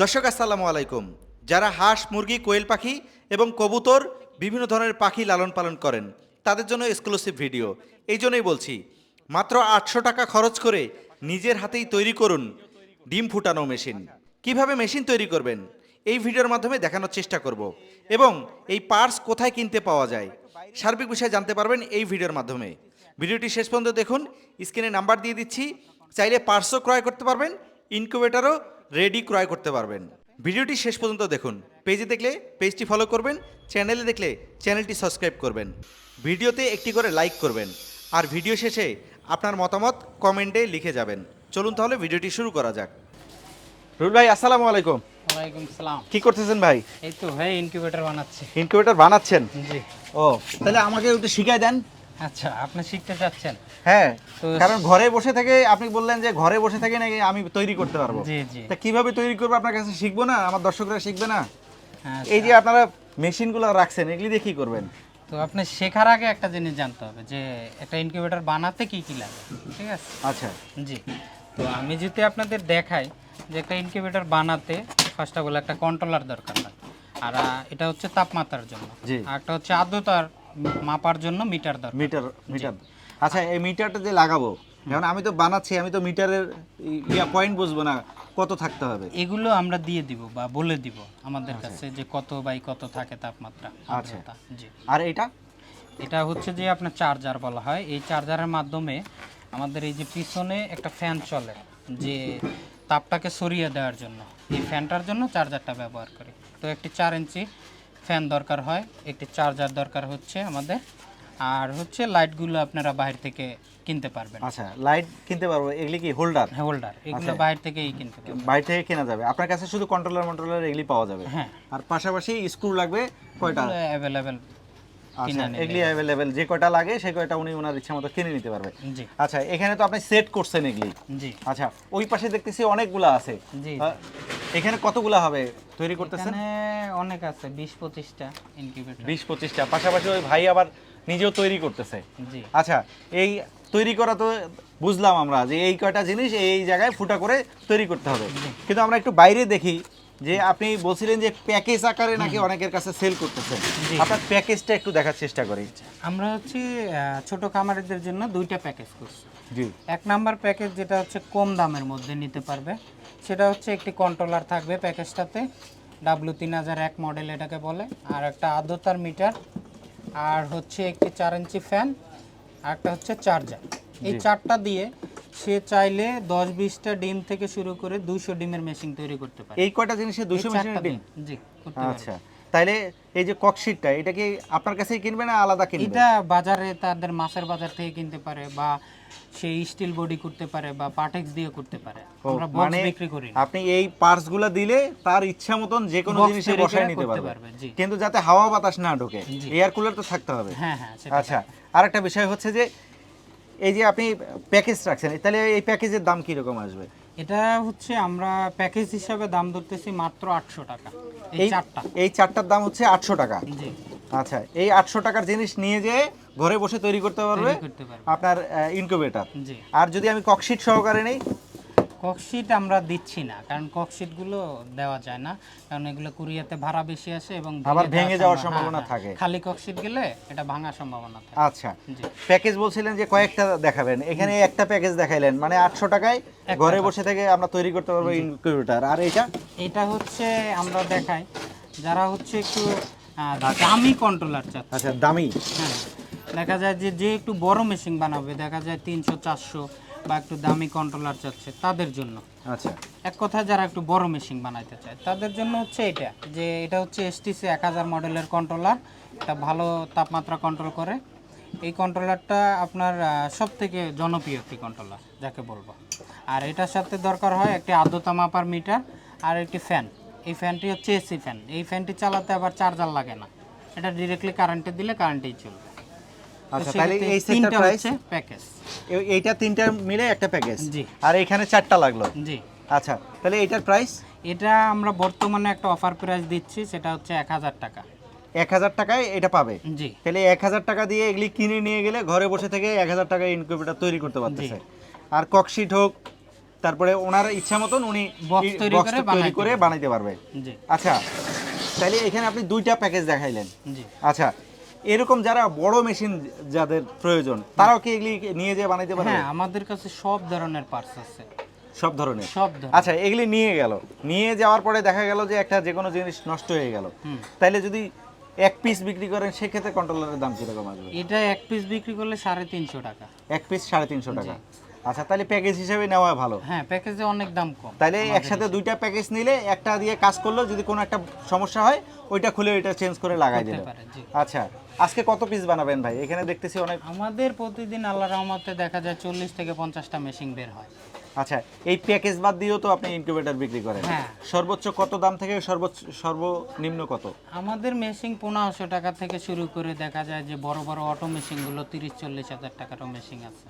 দর্শক, আসসালামু আলাইকুম। যারা হাঁস, মুরগি, কোয়েল পাখি এবং কবুতর বিভিন্ন ধরনের পাখি লালন পালন করেন, তাদের জন্য এক্সক্লুসিভ ভিডিও এই জন্যই বলছি, মাত্র আটশো টাকা খরচ করে নিজের হাতেই তৈরি করুন ডিম ফুটানো মেশিন। কীভাবে মেশিন তৈরি করবেন? এই ভিডিওর মাধ্যমে দেখানোর চেষ্টা করব এবং এই পার্স কোথায় কিনতে পাওয়া যায়, সার্বিক বিষয়ে জানতে পারবেন এই ভিডিওর মাধ্যমে। ভিডিওটি শেষ পর্যন্ত দেখুন, স্ক্রিনে নাম্বার দিয়ে দিচ্ছি, চাইলে পার্সও ক্রয় করতে পারবেন, ইনকিউবেটারও রেডি ক্রয় করতে পারবেন। ভিডিওটি শেষ পর্যন্ত দেখুন। পেজে দেখলে পেজটি ফলো করবেন চ্যানেলে দেখলে চ্যানেলটি সাবস্ক্রাইব করবেন। ভিডিওতে একটি করে লাইক করবেন। আর ভিডিও শেষে আপনার মতামত কমেন্টে লিখে যাবেন। চলুন তাহলে ভিডিওটি শুরু করা যাক। রুল ভাই আসসালামু আলাইকুম। ওয়ালাইকুম সালাম। কি করতেছেন ভাই? এই তো ভাই ইনকিউবেটর বানাচ্ছি। ইনকিউবেটার বানাচ্ছেন? জি। ও তাহলে আমাকে একটু শিখাই দেন। আচ্ছা আপনি শিখতে চাচ্ছেন? হ্যাঁ তো- কারণ ঘরে বসে থেকে আপনি বললেন যে ঘরে বসে থেকে নাকি আমি তৈরি করতে পারব। জি জি। তা কীভাবে তৈরি করব? আপনার কাছে শিখব না? আমার দর্শকরা শিখবে না? হ্যাঁ, এই যে আপনারা মেশিনগুলো রাখছেন এগুলি দিয়ে কি করবেন? তো আপনি শেখার আগে একটা জিনিস জানতে হবে যে একটা ইনকিউবেটর বানাতে কি কি লাগে ঠিক আছে? আচ্ছা। জি। তো আমি যদি আপনাদের দেখাই যে একটা ইনকিউবেটর বানাতে ফার্স্ট অফ অল একটা কন্ট্রোলার দরকার হয় আর এটা হচ্ছে তাপমাত্রার জন্য। আর একটা হচ্ছে আর্দ্রতার মাপার জন্য মিটার দরকার। Meter meter. আচ্ছা এই মিটারটা যে লাগাবো যেমন আমি তো বানাচ্ছি আমি তো মিটারের ইয়া পয়েন্ট বুঝব না কত থাকতে হবে? এগুলো আমরা দিয়ে দিব বা বলে দিব আমাদের কাছে যে কত বাই কত থাকে তাপমাত্রা আচ্ছা। জি। আর এটা? এটা হচ্ছে যে আপনার চার্জার বলা হয়। এই চার্জারের মাধ্যমে আমাদের এই যে পিছনে একটা ফ্যান চলে যে তাপটাকে সরিয়ে দেওয়ার জন্য। এই ফ্যানটার জন্য চার্জারটা ব্যবহার করি। তো একটি চার ইঞ্চি ফ্যান দরকার হয় একটি চার্জার দরকার হচ্ছে আমাদের। আর হচ্ছে লাইটগুলো আপনারা বাইরে থেকে কিনতে পারবেন। আচ্ছা লাইট কিনতে পারব এগুলি কি হোল্ডার হ্যাঁ হোল্ডার এগুলো আচ্ছা। বাইরে থেকেই কিনতে পারবেন। বাইরে থেকে কেনা যাবে। আপনার কাছে শুধু কন্ট্রোলার মন্ট্রোলার এগুলি পাওয়া যাবে। হ্যাঁ। আর পাশাপাশি স্ক্রু লাগবে কয়টা? অ্যাভেলেবেল আচ্ছা এগুলি অ্যাভেলেবেল যে কয়টা লাগে সেই কয়টা উনি ওনার ইচ্ছা মতো কিনে নিতে পারবে। জি। আচ্ছা এখানে তো আপনি সেট করছেন এগুলি। জি। আচ্ছা ওই পাশে দেখতেছি অনেকগুলা আছে। জি এখানে কতগুলো হবে তৈরি করতেছেন? এখানে অনেক আছে বিশ পঁচিশটা ইনকিউবেটর বিশ পঁচিশটা পাশাপাশি ওই ভাই আবার নিজেও তৈরি করতেছে। জি। আচ্ছা এই তৈরি করা তো বুঝলাম আমরা যে এই কয়টা জিনিস এই জায়গায় ফুটা করে তৈরি করতে হবে। কিন্তু আমরা একটু বাইরে দেখি যে আপনি বলছিলেন যে প্যাকেজ আকারে নাকি অনেকের কাছে সেল করতেছেন। আপনার প্যাকেজটা একটু দেখার চেষ্টা করি। আমরা হচ্ছে ছোট খামারিদের জন্য দুইটা প্যাকেজ করছি। জি। এক নাম্বার প্যাকেজ যেটা হচ্ছে কম দামের মধ্যে নিতে পারবে। সেটা হচ্ছে একটি কন্ট্রোলার থাকবে প্যাকেজটাতে ডাব্লিউ তিন হাজার এক মডেল এটাকে বলে আর একটা আর্দ্রতার মিটার আর হচ্ছে একটি চার ইঞ্চি ফ্যান আর একটা হচ্ছে চার্জার এই চারটা দিয়ে সে চাইলে দশ বিশটা ডিম থেকে শুরু করে দুইশো ডিমের মেশিন তৈরি করতে পারে। এই কয়টা জিনিসে দুশো মেশিনের ডিম? জি আচ্ছা। তাইলে এই যে ককশিটটা এটা কি আপনার কাছেই কিনবে না আলাদা কিনবে? এটা বাজারে তাদের মাছের বাজার থেকে কিনতে পারে বা সেই স্টিল বডি করতে পারে বা পাটেক্স দিয়ে করতে পারে। আমরা বক্স মানে বিক্রি করি। আপনি এই পার্টসগুলা দিলে তার ইচ্ছা মতন যে কোনো জিনিসে বসায় নিতে পারবে, কিন্তু যাতে হাওয়া বাতাস না ঢোকে এয়ার কুলার তো থাকতে হবে। হ্যাঁ হ্যাঁ আচ্ছা আরেকটা বিষয় হচ্ছে যে এই যে আপনি প্যাকেজ রাখছেন তাহলে এই প্যাকেজের দাম কি রকম আসবে? এটা হচ্ছে আমরা প্যাকেজ হিসাবে দাম ধরতেছি মাত্র আটশো টাকা। এই চারটা। এই চারটার দাম হচ্ছে আটশো টাকা। জি। আচ্ছা এই আটশো টাকার জিনিস নিয়ে যে ঘরে বসে তৈরি করতে পারবে তৈরি করতে পারবে। আপনার ইনকিউবেটর জি। আর যদি আমি ককশিট সহকারে নেই ককশিট আমরা দিচ্ছি না কারণ ককশিটগুলো দেওয়া যায় না কারণ এগুলো কুরিয়াতে ভাড়া বেশি আসে এবং আবার ভেঙে যাওয়ার সম্ভাবনা। থাকে। খালি ককশিট গেলে এটা ভাঙার সম্ভাবনা থাকে। আচ্ছা। প্যাকেজ বলছিলেন যে কয়েকটা দেখাবেন। এখানে একটা প্যাকেজ দেখাইলেন মানে আটশো টাকায় ঘরে বসে থেকে আমরা তৈরি করতে পারব ইনকিউবেটর আর এটা? এটা হচ্ছে আমরা দেখাই যারা হচ্ছে একটু দামি কন্ট্রোলার চাচ্ছে। আচ্ছা দামি। হ্যাঁ। দেখা যায় যে যে একটু বড় মেশিন বানাবে দেখা যায় তিনশো চারশো। বা একটু দামি কন্ট্রোলার চাচ্ছে তাদের জন্য। আচ্ছা। এক কথায় যারা একটু বড় মেশিন বানাইতে চায় তাদের জন্য হচ্ছে এটা যে এটা হচ্ছে এসটিসি এক হাজার মডেলের কন্ট্রোলার এটা ভালো তাপমাত্রা কন্ট্রোল করে। এই কন্ট্রোলারটা আপনার সব থেকে জনপ্রিয় একটি কন্ট্রোলার যাকে বলব। আর এটার সাথে দরকার হয় একটি আর্দ্রতা মাপার মিটার আর একটি ফ্যান এই ফ্যানটি হচ্ছে এসি ফ্যান এই ফ্যানটি চালাতে আবার চার্জার লাগে না। এটা ডিরেক্টলি কারেন্টে দিলে কারেন্টেই চলবে। আচ্ছা তাহলে এই সেটটা প্রাইস প্যাকেজ এইটা তিনটা মিলে একটা প্যাকেজ জি। আর এখানে চারটা লাগল? জি। আচ্ছা তাহলে এটার প্রাইস এটা আমরা বর্তমানে একটা অফার প্রাইস দিচ্ছি সেটা হচ্ছে এক হাজার টাকা। এক হাজার টাকায় এটা পাবে? জি। তাহলে এক হাজার টাকা দিয়ে এগুলি কিনে নিয়ে গেলে ঘরে বসে থেকে এক হাজার টাকায় ইনকিউবেটর তৈরি করতে পারতেছে। আর ককশিট হোক তারপরে ওনার ইচ্ছা মতন উনি এই তৈরি করে বানাইতে করে পারবে। বানাইতে পারবে। জি। আচ্ছা তাহলে এখানে আপনি দুইটা প্যাকেজ দেখাইলেন। জি। আচ্ছা এরকম যারা বড় মেশিন যাদের প্রয়োজন তারাও কি এগুলি নিয়ে যেয়ে বানাইতে পারে হ্যাঁ আমাদের কাছে সব ধরনের পার্টস আছে। সব ধরনের? সব আচ্ছা এগুলি নিয়ে গেল। নিয়ে যাওয়ার পরে দেখা গেল যে একটা যে কোনো জিনিস নষ্ট হয়ে গেল। তাইলে যদি এক পিস বিক্রি করেন সেক্ষেত্রে কন্ট্রোলারের দাম কীরকম আসবে? এটা এক পিস বিক্রি করলে সাড়ে তিনশো টাকা। এক পিস সাড়ে তিনশো টাকা। আচ্ছা তাহলে প্যাকেজ হিসেবে নেওয়া ভালো। হ্যাঁ প্যাকেজে অনেক দাম কম। তাহলে একসাথে দুইটা প্যাকেজ নিলে একটা দিয়ে কাজ করলেও যদি কোনো একটা সমস্যা হয় ওইটা খুলে ওইটা চেঞ্জ করে লাগাই দিল। আচ্ছা আজকে কত পিস বানাবেন ভাই? এখানে দেখতেছি অনেক আমাদের প্রতিদিন আল্লাহ রহমতে দেখা যায় চল্লিশ থেকে পঞ্চাশটা মেশিন বের হয়। আচ্ছা এই প্যাকেজ বাদ দিয়েও তো আপনি ইনকিউবেটর বিক্রি করেন। হ্যাঁ। সর্বোচ্চ কত দাম থেকে সর্বোচ্চ সর্বনিম্ন কত? আমাদের মেশিন পনেরোশো টাকা থেকে শুরু করে দেখা যায় যে বড় বড় অটো মেশিনগুলো তিরিশ চল্লিশ হাজার টাকারও মেশিন আছে।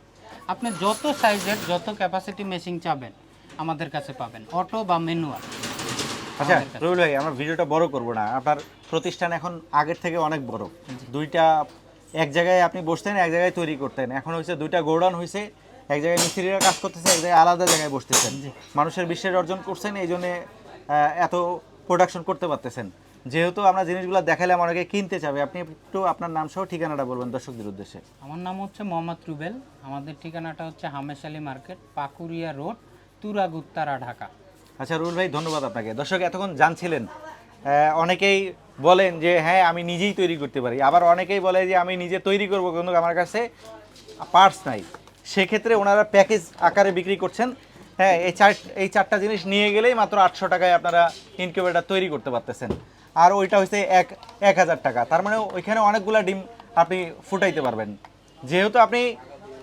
আপনি যত সাইজের যত ক্যাপাসিটি মেশিন চাবেন আমাদের কাছে পাবেন। অটো বা ম্যানুয়াল আচ্ছা রবিউল ভাই আমরা ভিডিওটা বড় করব না। আপনার প্রতিষ্ঠান এখন আগের থেকে অনেক বড়। দুইটা এক জায়গায় আপনি বসতেন এক জায়গায় তৈরি করতেন। এখন হচ্ছে দুইটা গোডাউন হয়েছে এক জায়গায় মিস্ত্রিরা কাজ করতেছে এক জায়গায় আলাদা জায়গায় বসতেছেন। মানুষের বিশ্বাস অর্জন করছেন এই জন্যে এত প্রোডাকশন করতে পারতেছেন। যেহেতু আমরা জিনিসগুলো দেখালাম অনেকে কিনতে চাবে। আপনি একটু আপনার নাম সহ ঠিকানাটা বলবেন দর্শকদের উদ্দেশ্যে। আমার নাম হচ্ছে মোহাম্মদ রুবেল। আমাদের ঠিকানাটা হচ্ছে হামেশালি মার্কেট পাকুরিয়া রোড তুরাগুত্তারা ঢাকা। আচ্ছা রুল ভাই ধন্যবাদ আপনাকে। দর্শক এতক্ষণ জানছিলেন। অনেকেই বলেন যে হ্যাঁ আমি নিজেই তৈরি করতে পারি। আবার অনেকেই বলে যে আমি নিজে তৈরি করব। কিন্তু আমার কাছে পার্টস নাই। সেক্ষেত্রে ওনারা প্যাকেজ আকারে বিক্রি করছেন। হ্যাঁ এই চার এই চারটা জিনিস নিয়ে গেলেই মাত্র আটশো টাকায় আপনারা ইনকিউবেটার তৈরি করতে পারতেছেন। আর ওইটা হচ্ছে এক এক হাজার টাকা। তার মানে ওইখানে অনেকগুলা ডিম আপনি ফুটাইতে পারবেন। যেহেতু আপনি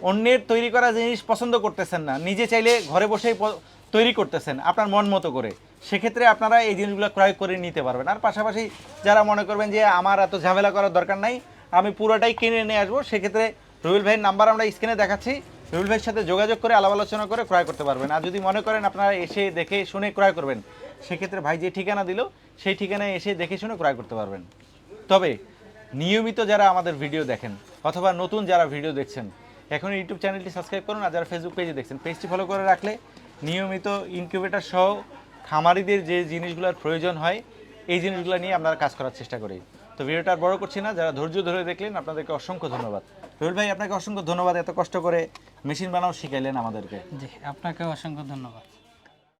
অন্যের তৈরি করা জিনিস পছন্দ করতেছেন না, নিজে চাইলে ঘরে বসেই তৈরি করতেছেন আপনার মন মতো করে, সেক্ষেত্রে আপনারা এই জিনিসগুলো ক্রয় করে নিতে পারবেন। আর পাশাপাশি যারা মনে করবেন যে আমার এত ঝামেলা করার দরকার নাই, আমি পুরোটাই কিনে নিয়ে আসব, সেক্ষেত্রে রুবেল ভাইয়ের নাম্বার আমরা স্ক্রিনে দেখাচ্ছি। রুবেল ভাইয়ের সাথে যোগাযোগ করে, আলাপ আলোচনা করে ক্রয় করতে পারবেন। আর যদি মনে করেন আপনারা এসে দেখে শুনে ক্রয় করবেন, সেক্ষেত্রে ভাই যে ঠিকানা দিল, সেই ঠিকানায় এসে দেখে শুনে ক্রয় করতে পারবেন। তবে নিয়মিত যারা আমাদের ভিডিও দেখেন, অথবা নতুন যারা ভিডিও দেখছেন, এখন ইউটিউব চ্যানেলটি সাবস্ক্রাইব করুন, আর যারা ফেসবুক পেজে দেখছেন পেজটি ফলো করে রাখলে নিয়মিত ইনকিউবেটার সহ খামারিদের যে জিনিসগুলোর প্রয়োজন হয়, এই জিনিসগুলো নিয়ে আপনারা কাজ করার চেষ্টা করি। তো ভিডিওটা আর বড় করছি না, যারা ধৈর্য ধরে দেখলেন, আপনাদেরকে অসংখ্য ধন্যবাদ। রুল ভাই, আপনাকে অসংখ্য ধন্যবাদ। এত কষ্ট করে মেশিন বানাও শিখাইলেন আমাদেরকে। জি আপনাকে অসংখ্য ধন্যবাদ।